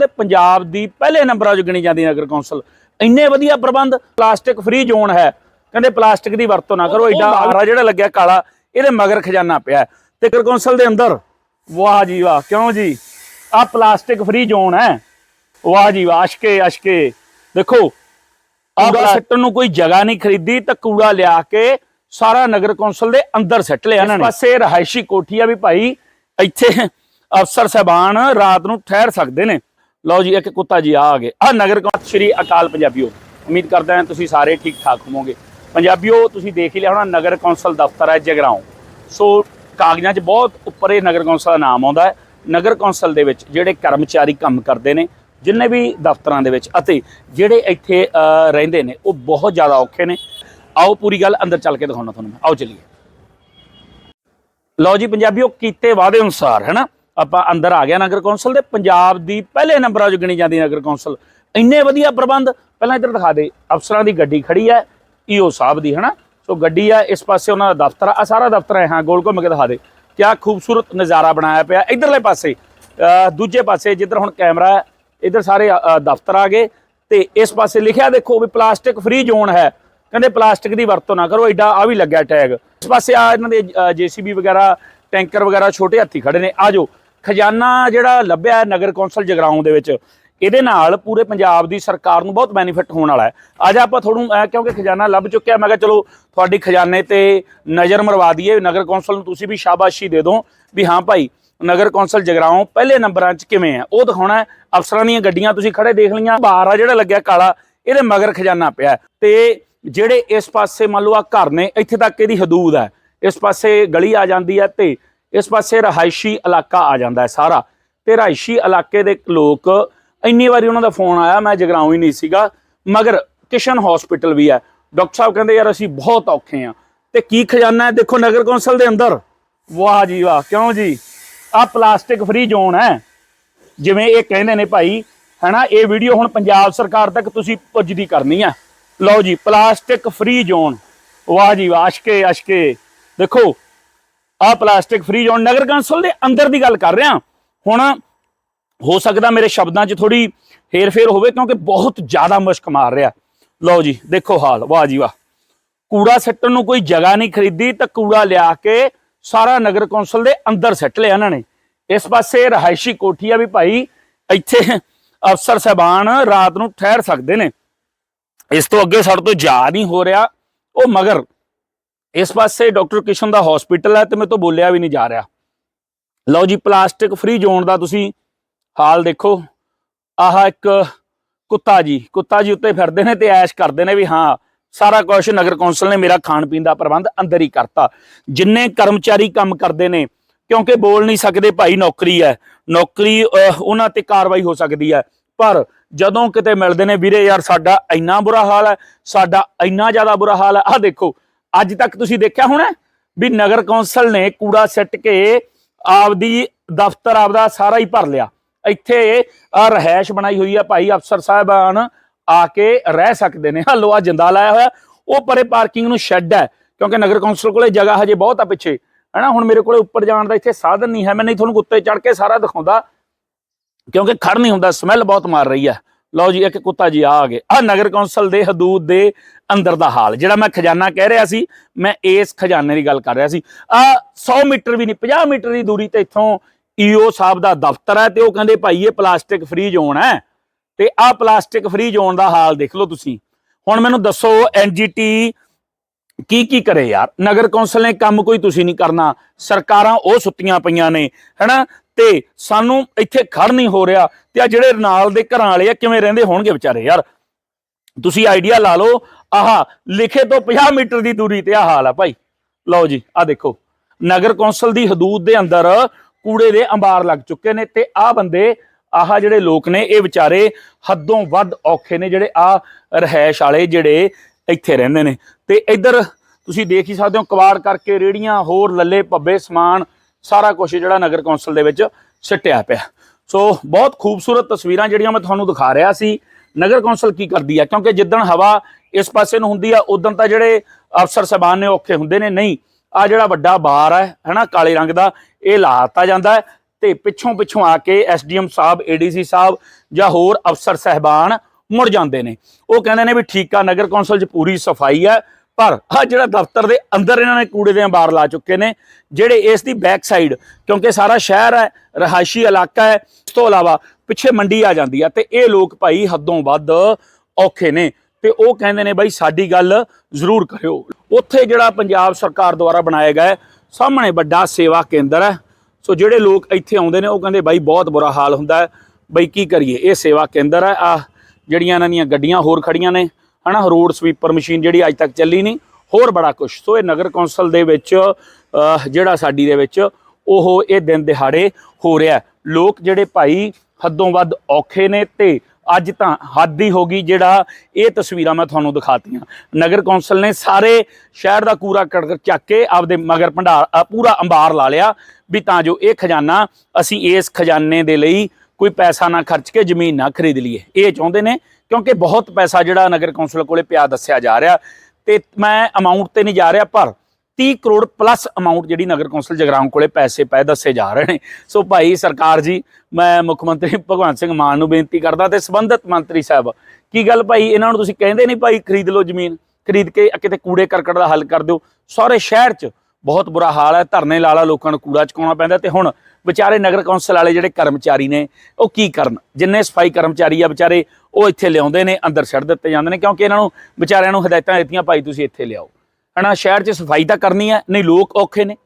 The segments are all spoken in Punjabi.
ਦੇ ਪੰਜਾਬ ਦੀ ਪਹਿਲੇ ਨੰਬਰਾਂ 'ਚ ਗਿਣੀ ਜਾਂਦੀ ਨਗਰ ਕੌਂਸਲ। ਇੰਨੇ ਵਧੀਆ ਪ੍ਰਬੰਧ ਪਲਾਸਟਿਕ ਫ੍ਰੀ ਜ਼ੋਨ ਹੈ। ਕਹਿੰਦੇ ਪਲਾਸਟਿਕ ਦੀ ਵਰਤੋਂ ਨਾ ਕਰੋ ਐਡਾ ਆਰਾ ਜਿਹੜਾ ਲੱਗਿਆ ਕਾਲਾ ਇਹਦੇ ਮਗਰ ਖਜ਼ਾਨਾ ਪਿਆ। ਤੇ ਨਗਰ ਕੌਂਸਲ ਦੇ ਅੰਦਰ ਵਾਹ ਜੀ ਵਾਹ ਕਿਉਂ ਜੀ? ਆ ਪਲਾਸਟਿਕ ਫ੍ਰੀ ਜ਼ੋਨ ਹੈ। ਵਾਹ ਜੀ ਵਾਹ ਅਸ਼ਕੇ ਅਸ਼ਕੇ। ਦੇਖੋ ਕੂੜਾ ਸੱਟਣ ਨੂੰ ਕੋਈ ਜਗ੍ਹਾ ਨਹੀਂ ਖਰੀਦੀ ਤਾਂ ਕੂੜਾ ਲਿਆ ਕੇ ਸਾਰਾ ਨਗਰ ਕੌਂਸਲ ਦੇ ਅੰਦਰ ਸੱਟ ਲਿਆ ਇਹਨਾਂ ਨੇ। ਇਸ ਪਾਸੇ ਰਹਾਇਸ਼ੀ ਕੋਠੀ ਆ ਵੀ ਭਾਈ ਇੱਥੇ ਅਫਸਰ ਸਹਿਬਾਨ ਰਾਤ ਨੂੰ ਠਹਿਰ ਸਕਦੇ ਨੇ। ਲਓ ਜੀ, ਇੱਕ ਕੁੱਤਾ ਜੀ ਆ ਆ ਗਏ। ਆ ਨਗਰ ਕੌਂਸਲ ਸ਼੍ਰੀ ਅਕਾਲ ਪੰਜਾਬੀਓ, ਉਮੀਦ ਕਰਦਾ ਹਾਂ ਤੁਸੀਂ ਸਾਰੇ ਠੀਕ ਠਾਕ ਹੋਵੋਗੇ। ਪੰਜਾਬੀਓ, ਤੁਸੀਂ ਦੇਖ ਹੀ ਲਿਆ ਹੋਣਾ, ਨਗਰ ਕੌਂਸਲ ਦਫ਼ਤਰ ਹੈ ਜਗਰਾਉਂ। ਸੋ ਕਾਗਜ਼ਾਂ 'ਚ ਬਹੁਤ ਉੱਪਰ ਇਹ ਨਗਰ ਕੌਂਸਲ ਦਾ ਨਾਮ ਆਉਂਦਾ ਹੈ। ਨਗਰ ਕੌਂਸਲ ਦੇ ਵਿੱਚ ਜਿਹੜੇ ਕਰਮਚਾਰੀ ਕੰਮ ਕਰਦੇ ਨੇ, ਜਿੰਨੇ ਵੀ ਦਫ਼ਤਰਾਂ ਦੇ ਵਿੱਚ ਅਤੇ ਜਿਹੜੇ ਇੱਥੇ ਰਹਿੰਦੇ ਨੇ, ਉਹ ਬਹੁਤ ਜ਼ਿਆਦਾ ਔਖੇ ਨੇ। ਆਓ ਪੂਰੀ ਗੱਲ ਅੰਦਰ ਚੱਲ ਕੇ ਦਿਖਾਉਣਾ ਤੁਹਾਨੂੰ ਮੈਂ। ਆਓ ਚਲੀਏ। ਲਓ ਜੀ, ਪੰਜਾਬੀਓ, ਕੀਤੇ ਵਾਅਦੇ ਅਨੁਸਾਰ ਹੈਨਾ ਆਪਾਂ ਅੰਦਰ ਆ ਗਿਆ ਨਗਰ ਕੌਂਸਲ ਦੇ, ਪੰਜਾਬ ਦੀ ਪਹਿਲੇ ਨੰਬਰਾਂ 'ਚ ਗਿਣੀ ਜਾਂਦੀ ਨਗਰ ਕੌਂਸਲ। ਇੰਨੇ ਵਧੀਆ ਪ੍ਰਬੰਧ, ਪਹਿਲਾਂ ਇੱਧਰ ਦਿਖਾ ਦੇ, ਅਫਸਰਾਂ ਦੀ ਗੱਡੀ ਖੜੀ ਹੈ, ਈਓ ਸਾਹਿਬ ਦੀ, ਹੈਨਾ? ਸੋ ਗੱਡੀ ਆ ਇਸ ਪਾਸੇ ਉਹਨਾਂ ਦਾ ਦਫ਼ਤਰ ਆ ਸਾਰਾ ਦਫ਼ਤਰ ਹੈ, ਹਾਂ ਗੋਲ ਘੁੰਮ ਕੇ ਦਿਖਾ ਦੇ। ਕਿਆ ਖੂਬਸੂਰਤ ਨਜ਼ਾਰਾ ਬਣਾਇਆ ਪਿਆ, ਇਧਰਲੇ ਪਾਸੇ ਦੂਜੇ ਪਾਸੇ, ਜਿੱਧਰ ਹੁਣ ਕੈਮਰਾ ਹੈ, ਇਧਰ ਸਾਰੇ ਦਫ਼ਤਰ ਆ ਗਏ, ਤੇ ਇਸ ਪਾਸੇ ਲਿਖਿਆ ਦੇਖੋ ਵੀ ਪਲਾਸਟਿਕ ਫ੍ਰੀ ਜ਼ੋਨ ਹੈ। ਕਹਿੰਦੇ ਪਲਾਸਟਿਕ ਦੀ ਵਰਤੋਂ ਨਾ ਕਰੋ, ਐਡਾ ਆ ਵੀ ਲੱਗਿਆ ਟੈਗ। ਇਸ ਪਾਸੇ ਆ ਇਹਨਾਂ ਦੇ ਜੀਸੀਬੀ ਵਗੈਰਾ, ਟੈਂਕਰ ਵਗੈਰਾ ਛੋਟੇ ਹੱਥੀ ਖੜੇ ਨੇ ਆਜੋ ਖਜ਼ਾਨਾ ਜਿਹੜਾ ਲੱਭਿਆ ਹੈ ਨਗਰ ਕੌਂਸਲ ਜਗਰਾਉਂ ਦੇ ਵਿੱਚ, ਇਹਦੇ ਨਾਲ ਪੂਰੇ ਪੰਜਾਬ ਦੀ ਸਰਕਾਰ ਨੂੰ ਬਹੁਤ ਬੈਨੀਫਿਟ ਹੋਣ ਵਾਲਾ ਹੈ। ਅੱਜ ਆਪਾਂ ਤੁਹਾਨੂੰ ਕਿਉਂਕਿ ਖਜ਼ਾਨਾ ਲੱਭ ਚੁੱਕਿਆ, ਮੈਂ ਕਿਹਾ ਚਲੋ ਤੁਹਾਡੀ ਖਜ਼ਾਨੇ ਤੇ ਨਜ਼ਰ ਮਰਵਾ ਦਈਏ, ਨਗਰ ਕੌਂਸਲ ਨੂੰ ਤੁਸੀਂ ਵੀ ਸ਼ਾਬਾਸ਼ੀ ਦੇ ਦਿਓ ਵੀ ਹਾਂ ਭਾਈ, ਨਗਰ ਕੌਂਸਲ ਜਗਰਾਉਂ ਪਹਿਲੇ ਨੰਬਰਾਂ 'ਚ ਕਿਵੇਂ ਹੈ? ਉਹ ਦਿਖਾਉਣਾ ਹੈ। ਅਫਸਰਾਂ ਦੀਆਂ ਗੱਡੀਆਂ ਤੁਸੀਂ ਖੜੇ ਦੇਖ ਲਈਆਂ, ਬਾਹਰ ਆ ਜਿਹੜਾ ਲੱਗਿਆ ਕਾਲਾ, ਇਹਦੇ ਮਗਰ ਖਜ਼ਾਨਾ ਪਿਆ ਤੇ ਜਿਹੜੇ ਇਸ ਪਾਸੇ ਮੰਨ ਲਓ ਆ ਘਰ ਨੇ, ਇੱਥੇ ਤੱਕ ਇਹਦੀ ਹਦੂਦ ਹੈ। ਇਸ ਪਾਸੇ ਗਲੀ ਆ ਜਾਂਦੀ ਹੈ ਤੇ ਇਸ ਪਾਸੇ ਰਹਾਇਸ਼ੀ ਇਲਾਕਾ ਆ ਜਾਂਦਾ ਹੈ ਸਾਰਾ ਤੇ ਰਹਾਇਸ਼ੀ ਇਲਾਕੇ ਦੇ ਲੋਕ ਇੰਨੀ ਵਾਰੀ ਉਹਨਾਂ ਦਾ ਫੋਨ ਆਇਆ, ਮੈਂ ਜਗਰਾਉਂ ਹੀ ਨਹੀਂ ਸੀਗਾ, ਮਗਰ ਕਿਸ਼ਨ ਹਸਪੀਟਲ ਵੀ ਹੈ। ਡਾਕਟਰ ਸਾਹਿਬ ਕਹਿੰਦੇ, ਯਾਰ ਅਸੀਂ ਬਹੁਤ ਔਖੇ ਆ ਤੇ ਕੀ ਖਜ਼ਾਨਾ ਹੈ? ਦੇਖੋ ਨਗਰ ਕੌਂਸਲ ਦੇ ਅੰਦਰ। ਵਾਹ ਜੀ ਵਾਹ, ਕਿਉਂ ਜੀ? ਆ ਪਲਾਸਟਿਕ ਫ੍ਰੀ ਜ਼ੋਨ ਹੈ। ਜਿਵੇਂ ਇਹ ਕਹਿੰਦੇ ਨੇ ਭਾਈ, ਹੈਨਾ, ਇਹ ਵੀਡੀਓ ਹੁਣ ਪੰਜਾਬ ਸਰਕਾਰ ਤੱਕ ਤੁਸੀਂ ਪੁੱਜਦੀ ਕਰਨੀ ਆ ਲਓ ਜੀ, ਪਲਾਸਟਿਕ ਫ੍ਰੀ ਜ਼ੋਨ। ਵਾਹ ਜੀ ਵਾਹ, ਅਸ਼ਕੇ ਅਸ਼ਕੇ। ਦੇਖੋ ਆ ਪਲਾਸਟਿਕ ਫ੍ਰੀ ਜ਼ੋਨ ਨਗਰ ਕੌਂਸਲ ਦੇ ਅੰਦਰ ਦੀ ਗੱਲ ਕਰ ਰਿਹਾ। ਹੁਣ ਹੋ ਸਕਦਾ ਮੇਰੇ ਸ਼ਬਦਾਂ 'ਚ ਥੋੜੀ ਹੇਰ-ਫੇਰ ਹੋਵੇ ਕਿਉਂਕਿ ਬਹੁਤ ਜ਼ਿਆਦਾ ਮੁਸ਼ਕ ਮਾਰ ਰਿਹਾ। ਲਓ ਜੀ, ਦੇਖੋ ਹਾਲ, ਵਾਹ ਜੀ ਵਾਹ। ਕੂੜਾ ਸੱਟਣ ਨੂੰ ਕੋਈ ਜਗ੍ਹਾ ਨਹੀਂ ਖਰੀਦੀ ਤਾਂ ਕੂੜਾ ਲਿਆ ਕੇ ਸਾਰਾ ਨਗਰ ਕੌਂਸਲ ਦੇ ਅੰਦਰ ਸੱਟ ਲਿਆ ਇਹਨਾਂ ਨੇ। ਇਸ ਪਾਸੇ ਰਹਾਇਸ਼ੀ ਕੋਠੀ ਆ ਵੀ ਭਾਈ ਇੱਥੇ ਅਫਸਰ ਸਹਿਬਾਨ ਰਾਤ ਨੂੰ ਠਹਿਰ ਸਕਦੇ ਨੇ। ਇਸ ਤੋਂ ਅੱਗੇ ਸਾਡੇ ਤੋਂ ਜਾ ਨਹੀਂ ਹੋ ਰਿਹਾ। ਉਹ ਮਗਰ ਇਸ ਪਾਸੇ ਡਾਕਟਰ ਕਿਸ਼ਨ ਦਾ ਹਸਪੀਟਲ ਹੈ ਤੇ ਮੇਰੇ ਤੋਂ ਬੋਲਿਆ ਵੀ ਨਹੀਂ ਜਾ ਰਿਹਾ। ਲਓ ਜੀ ਪਲਾਸਟਿਕ ਫ੍ਰੀ ਜ਼ੋਨ ਦਾ ਤੁਸੀਂ ਹਾਲ ਦੇਖੋ। ਆਹ ਇੱਕ ਕੁੱਤਾ ਜੀ ਕੁੱਤਾ ਜੀ ਉੱਤੇ ਫਿਰਦੇ ਨੇ ਤੇ ਐਸ਼ ਕਰਦੇ ਨੇ ਵੀ ਹਾਂ, ਸਾਰਾ ਕੁਝ ਨਗਰ ਕੌਂਸਲ ਨੇ ਮੇਰਾ ਖਾਣ ਪੀਣ ਦਾ ਪ੍ਰਬੰਧ ਅੰਦਰ ਹੀ ਕਰਤਾ। ਜਿੰਨੇ ਕਰਮਚਾਰੀ ਕੰਮ ਕਰਦੇ ਨੇ, ਕਿਉਂਕਿ ਬੋਲ ਨਹੀਂ ਸਕਦੇ ਭਾਈ ਨੌਕਰੀ ਹੈ, ਨੌਕਰੀ ਉਹਨਾਂ ਤੇ ਕਾਰਵਾਈ ਹੋ ਸਕਦੀ ਹੈ। ਪਰ ਜਦੋਂ ਕਿਤੇ ਮਿਲਦੇ ਨੇ, ਵੀਰੇ ਯਾਰ, ਸਾਡਾ ਇੰਨਾ ਬੁਰਾ ਹਾਲ ਹੈ, ਸਾਡਾ ਇੰਨਾ ਜ਼ਿਆਦਾ ਬੁਰਾ ਹਾਲ ਹੈ। ਆਹ ਦੇਖੋ ਅੱਜ ਤੱਕ ਤੁਸੀਂ ਦੇਖਿਆ ਹੋਣਾ ਵੀ ਨਗਰ ਕੌਂਸਲ ਨੇ ਕੂੜਾ ਸੱਟ ਕੇ ਆਪਦੀ ਦਫ਼ਤਰ, ਆਪਦਾ ਸਾਰਾ ਹੀ ਭਰ ਲਿਆ। ਇੱਥੇ ਰਹਿائش ਬਣਾਈ ਹੋਈ ਆ ਭਾਈ ਅਫਸਰ ਸਾਹਿਬਾਨ, ਆ ਕੇ ਰਹਿ ਸਕਦੇ ਨੇ। ਹਾਂ ਆ ਜਿੰਦਾ ਲਾਇਆ ਹੋਇਆ। ਉਹ ਪਰੇ ਪਾਰਕਿੰਗ ਨੂੰ ਸ਼ੈੱਡ ਹੈ, ਕਿਉਂਕਿ ਨਗਰ ਕੌਂਸਲ ਕੋਲੇ ਜਗ੍ਹਾ ਹਜੇ ਬਹੁਤ ਆ ਪਿੱਛੇ। ਹਨਾ, ਹੁਣ ਮੇਰੇ ਕੋਲੇ ਉੱਪਰ ਜਾਣ ਦਾ ਇੱਥੇ ਸਾਧਨ ਨਹੀਂ ਹੈ। ਮੈਂ ਨਹੀਂ ਤੁਹਾਨੂੰ ਕੁੱਤੇ ਚੜ ਕੇ ਸਾਰਾ ਦਿਖਾਉਂਦਾ, ਕਿਉਂਕਿ ਖੜ ਨਹੀਂ ਹੁੰਦਾ ਸਮੈਲ ਬਹੁਤ ਮਾਰ ਰਹੀ ਹੈ। ਲਓ ਜੀ, ਇੱਕ ਕੁੱਤਾ ਜੀ ਆ ਆ ਗਏ। ਆ ਨਗਰ ਕੌਂਸਲ ਦੇ ਹਦੂਦ ਦੇ ਅੰਦਰ ਦਾ ਹਾਲ, ਜਿਹੜਾ ਮੈਂ ਖਜ਼ਾਨਾ ਕਹਿ ਰਿਹਾ ਸੀ, ਮੈਂ ਇਸ ਖਜ਼ਾਨੇ ਦੀ ਗੱਲ ਕਰ ਰਿਹਾ ਸੀ। ਆ 100 ਮੀਟਰ ਵੀ ਨਹੀਂ 50 ਮੀਟਰ ਦੀ ਦੂਰੀ ਤੇ ਇੱਥੋਂ ਈਓ ਸਾਹਿਬ ਦਾ ਦਫ਼ਤਰ ਹੈ ਤੇ ਉਹ ਕਹਿੰਦੇ ਭਾਈ ਇਹ ਪਲਾਸਟਿਕ ਫ੍ਰੀ ਜ਼ੋਨ ਹੈ। ਤੇ ਆ ਪਲਾਸਟਿਕ ਫ੍ਰੀ ਜ਼ੋਨ ਦਾ ਹਾਲ ਦੇਖ ਲਓ ਤੁਸੀਂ। ਹੁਣ ਮੈਨੂੰ ਦੱਸੋ ਐਨਜੀਟੀ ਕੀ ਕੀ ਕਰੇ ਯਾਰ? ਨਗਰ ਕੌਂਸਲ ਨੇ ਕੰਮ ਕੋਈ ਤੁਸੀਂ ਨਹੀਂ ਕਰਨਾ। ਸਰਕਾਰਾਂ ਉਹ ਸੁੱਤੀਆਂ ਪਈਆਂ ਨੇ, ਹੈਨਾ? ਤੇ ਸਾਨੂੰ ਇੱਥੇ ਖੜ ਨਹੀਂ ਹੋ ਰਿਹਾ ਤੇ ਆ ਜਿਹੜੇ ਨਾਲ ਦੇ ਘਰਾਂ ਵਾਲੇ ਆ, ਕਿਵੇਂ ਰਹਿੰਦੇ ਹੋਣਗੇ ਵਿਚਾਰੇ ਯਾਰ? ਤੁਸੀਂ ਆਈਡੀਆ ਲਾ ਲਓ, ਆਹ ਲਿਖੇ ਤੋਂ 50 ਮੀਟਰ ਦੀ ਦੂਰੀ ਤੇ ਆ ਹਾਲ ਆ ਭਾਈ। ਲਓ ਜੀ ਆ ਦੇਖੋ। ਨਗਰ ਕੌਂਸਲ ਦੀ ਹਦੂਦ ਦੇ ਅੰਦਰ ਕੂੜੇ ਦੇ ਅੰਬਾਰ ਲੱਗ ਚੁੱਕੇ ਨੇ ਤੇ ਆ ਬੰਦੇ, ਆਹ ਜਿਹੜੇ ਲੋਕ ਨੇ, ਇਹ ਵਿਚਾਰੇ ਹੱਦੋਂ ਵੱਧ ਔਖੇ ਨੇ ਜਿਹੜੇ ਆ ਰਹਿائش ਵਾਲੇ ਜਿਹੜੇ ਇੱਥੇ ਰਹਿੰਦੇ ਨੇ। ਤੇ ਇੱਧਰ ਤੁਸੀਂ ਦੇਖ ਹੀ ਸਕਦੇ ਹੋ, ਕਵਾੜ ਕਰਕੇ ਰੇੜੀਆਂ, ਹੋਰ ਲੱਲੇ, ਭੱਬੇ, ਸਮਾਨ, ਸਾਰਾ ਕੁਝ ਜਿਹੜਾ ਨਗਰ ਕੌਂਸਲ ਦੇ ਵਿੱਚ ਸਿੱਟਿਆ ਪਿਆ। ਸੋ ਬਹੁਤ ਖੂਬਸੂਰਤ ਤਸਵੀਰਾਂ ਜਿਹੜੀਆਂ ਮੈਂ ਤੁਹਾਨੂੰ ਦਿਖਾ ਰਿਹਾ ਸੀ। ਨਗਰ ਕੌਂਸਲ ਕੀ ਕਰਦੀ ਹੈ ਕਿਉਂਕਿ ਜਿੱਦਣ ਹਵਾ ਇਸ ਪਾਸੇ ਨੂੰ ਹੁੰਦੀ ਆ, ਉਦੋਂ ਤਾਂ ਜਿਹੜੇ ਅਫਸਰ ਸਹਿਬਾਨ ਨੇ ਔਖੇ ਹੁੰਦੇ ਨੇ। ਨਹੀਂ, ਆ ਜਿਹੜਾ ਵੱਡਾ ਬਾਰ ਹੈ ਹਨਾ, ਕਾਲੇ ਰੰਗ ਦਾ, ਇਹ ਲਾਤਾ ਜਾਂਦਾ ਹੈ। ਤੇ ਪਿੱਛੋਂ ਪਿੱਛੋਂ ਆ ਕੇ ਐਸਡੀਐਮ ਸਾਹਿਬ, ਏਡੀਸੀ ਸਾਹਿਬ ਜਾਂ ਹੋਰ ਅਫਸਰ ਸਹਿਬਾਨ ਮੁੜ ਜਾਂਦੇ ਨੇ। ਉਹ ਕਹਿੰਦੇ ਨੇ ਵੀ ਠੀਕ ਆ, ਨਗਰ ਕੌਂਸਲ 'ਚ ਪੂਰੀ ਸਫ਼ਾਈ ਹੈ ਪਰ ਆ ਜਿਹੜਾ ਦਫ਼ਤਰ ਦੇ ਅੰਦਰ ਇਹਨਾਂ ਨੇ ਕੂੜੇ ਦੇ ਅੰਬਾਰ ਲਾ ਚੁੱਕੇ ਨੇ, ਜਿਹੜੇ ਇਸ ਦੀ ਬੈਕ ਸਾਈਡ ਕਿਉਂਕਿ ਸਾਰਾ ਸ਼ਹਿਰ ਹੈ, ਰਹਾਇਸ਼ੀ ਇਲਾਕਾ ਹੈ, ਇਸ ਤੋਂ ਇਲਾਵਾ ਪਿੱਛੇ ਮੰਡੀ ਆ ਜਾਂਦੀ ਆ ਤੇ ਇਹ ਲੋਕ ਭਾਈ ਹੱਦੋਂ ਵੱਧ ਔਖੇ ਨੇ ਤੇ ਉਹ ਕਹਿੰਦੇ ਨੇ ਬਾਈ ਸਾਡੀ ਗੱਲ ਜ਼ਰੂਰ ਕਰਿਓ। ਉੱਥੇ ਜਿਹੜਾ ਪੰਜਾਬ ਸਰਕਾਰ ਦੁਆਰਾ ਬਣਾਇਆ ਗਿਆ ਸਾਹਮਣੇ ਵੱਡਾ ਸੇਵਾ ਕੇਂਦਰ ਹੈ। ਸੋ ਜਿਹੜੇ ਲੋਕ ਇੱਥੇ ਆਉਂਦੇ ਨੇ, ਉਹ ਕਹਿੰਦੇ ਬਾਈ ਬਹੁਤ ਬੁਰਾ ਹਾਲ ਹੁੰਦਾ ਹੈ। ਬਈ ਕੀ ਕਰੀਏ, ਇਹ ਸੇਵਾ ਕੇਂਦਰ ਹੈ ਆ ਜਿਹੜੀਆਂ ਇਹਨਾਂ ਦੀਆਂ ਗੱਡੀਆਂ ਹੋਰ ਖੜੀਆਂ ਨੇ, ਹਨਾ ਰੋਡ ਸਵੀਪਰ ਮਸ਼ੀਨ ਜਿਹੜੀ ਅੱਜ ਤੱਕ ਚੱਲੀ ਨਹੀਂ, ਹੋਰ ਬੜਾ ਕੁਝ ਸੋ ਇਹ ਨਗਰ ਕੌਂਸਲ ਦੇ ਵਿੱਚ ਜਿਹੜਾ ਸਾਡੀ ਦੇ ਵਿੱਚ, ਉਹ ਇਹ ਦਿਨ ਦਿਹਾੜੇ ਹੋ ਰਿਹਾ ਲੋਕ ਜਿਹੜੇ ਭਾਈ ਹੱਦੋਂ ਵੱਧ ਔਖੇ ਨੇ ਤੇ ਅੱਜ ਤਾਂ ਹੱਦ ਹੀ ਹੋ ਗਈ ਜਿਹੜਾ ਇਹ ਤਸਵੀਰਾਂ ਮੈਂ ਤੁਹਾਨੂੰ ਦਿਖਾਤੀਆਂ। ਨਗਰ ਕੌਂਸਲ ਨੇ ਸਾਰੇ ਸ਼ਹਿਰ ਦਾ ਕੂੜਾ ਕਰਕਟ ਚੱਕ ਕੇ ਆਪਦੇ ਮਗਰ ਭੰਡਾਰ ਪੂਰਾ ਅੰਬਾਰ ਲਾ ਲਿਆ ਵੀ ਤਾਂ ਜੋ ਇਹ ਖਜ਼ਾਨਾ ਅਸੀਂ ਇਸ ਖਜ਼ਾਨੇ ਦੇ ਲਈ ਕੋਈ ਪੈਸਾ ਨਾ ਖਰਚ ਕੇ ਜ਼ਮੀਨ ਨਾ ਖਰੀਦ ਲਈਏ। ਇਹ ਚਾਹੁੰਦੇ ਨੇ ਕਿਉਂਕਿ ਬਹੁਤ ਪੈਸਾ ਜਿਹੜਾ ਨਗਰ ਕੌਂਸਲ ਕੋਲੇ ਪਿਆ ਦੱਸਿਆ ਜਾ ਰਿਹਾ ਤੇ ਮੈਂ ਅਮਾਉਂਟ ਤੇ ਨਹੀਂ ਜਾ ਰਿਹਾ, ਪਰ 30 ਕਰੋੜ ਪਲੱਸ ਅਮਾਉਂਟ ਜਿਹੜੀ ਨਗਰ ਕੌਂਸਲ ਜਗਰਾਉਂ ਕੋਲੇ ਪੈਸੇ ਪਏ ਦੱਸੇ ਜਾ ਰਹੇ ਨੇ। ਸੋ ਭਾਈ ਸਰਕਾਰ ਜੀ, ਮੈਂ ਮੁੱਖ ਮੰਤਰੀ ਭਗਵੰਤ ਸਿੰਘ ਮਾਨ ਨੂੰ ਬੇਨਤੀ ਕਰਦਾ ਤੇ ਸੰਬੰਧਿਤ ਮੰਤਰੀ ਸਾਹਿਬ, ਕੀ ਗੱਲ ਭਾਈ, ਇਹਨਾਂ ਨੂੰ ਤੁਸੀਂ ਕਹਿੰਦੇ ਨਹੀਂ ਭਾਈ ਖਰੀਦ ਲਓ ਜ਼ਮੀਨ, ਖਰੀਦ ਕੇ ਕਿਤੇ ਕੂੜੇ ਕਰਕਟ ਦਾ ਹੱਲ ਕਰ ਦਿਓ। ਸਾਰੇ ਸ਼ਹਿਰ 'ਚ ਬਹੁਤ ਬੁਰਾ ਹਾਲ ਹੈ, ਧਰਨੇ ਲਾਲਾ ਲੋਕਾਂ ਨੂੰ ਕੂੜਾ ਚੁਕਾਉਣਾ ਪੈਂਦਾ ਤੇ ਹੁਣ ਵਿਚਾਰੇ ਨਗਰ ਕੌਂਸਲ ਵਾਲੇ ਜਿਹੜੇ ਕਰਮਚਾਰੀ ਨੇ, ਉਹ ਕੀ ਕਰਨ? ਜਿੰਨੇ ਸਫ਼ਾਈ ਕਰਮਚਾਰੀ ਆ ਵਿਚਾਰੇ, ਉਹ ਇੱਥੇ ਲਿਆਉਂਦੇ ਨੇ, ਅੰਦਰ ਛੱਡ ਦਿੱਤੇ ਜਾਂਦੇ ਨੇ, ਕਿਉਂਕਿ ਇਹਨਾਂ ਨੂੰ ਵਿਚਾਰਿਆਂ ਨੂੰ ਹਦਾਇਤਾਂ ਦਿੱਤੀਆਂ, ਭਾਈ ਤੁਸੀਂ ਇੱਥੇ ਲਿਆਓ। ਹਨਾ, ਸ਼ਹਿਰ 'ਚ ਸਫ਼ਾਈ ਤਾਂ ਕਰਨੀ ਹੈ, ਨਹੀਂ ਲੋਕ ਔਖੇ ਨੇ।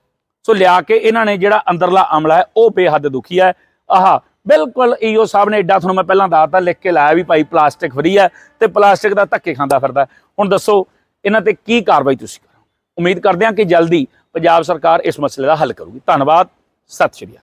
ਸੋ ਲਿਆ ਕੇ ਇਹਨਾਂ ਨੇ ਜਿਹੜਾ ਅੰਦਰਲਾ ਅਮਲਾ ਹੈ, ਉਹ ਬੇਹੱਦ ਦੁਖੀ ਹੈ। ਆਹ, ਬਿਲਕੁਲ ਈਓ ਸਾਹਿਬ ਨੇ ਐਡਾ ਤੁਹਾਨੂੰ ਮੈਂ ਪਹਿਲਾਂ ਦੱਸਤਾ, ਲਿਖ ਕੇ ਲਾਇਆ ਵੀ ਭਾਈ ਪਲਾਸਟਿਕ ਫਰੀ ਹੈ ਤੇ ਪਲਾਸਟਿਕ ਦਾ ਧੱਕੇ ਖਾਂਦਾ ਫਿਰਦਾ ਹੁਣ ਦੱਸੋ, ਇਹਨਾਂ ਤੇ ਕੀ ਕਾਰਵਾਈ ਤੁਸੀਂ ਕਰੋ ਉਮੀਦ ਕਰਦੇ ਹਾਂ ਕਿ ਜਲਦੀ ਪੰਜਾਬ ਸਰਕਾਰ ਇਸ ਮਸਲੇ ਦਾ ਹੱਲ ਕਰੂਗੀ। ਧੰਨਵਾਦ, ਸਤਿ ਸ਼੍ਰੀ ਅਕਾਲ।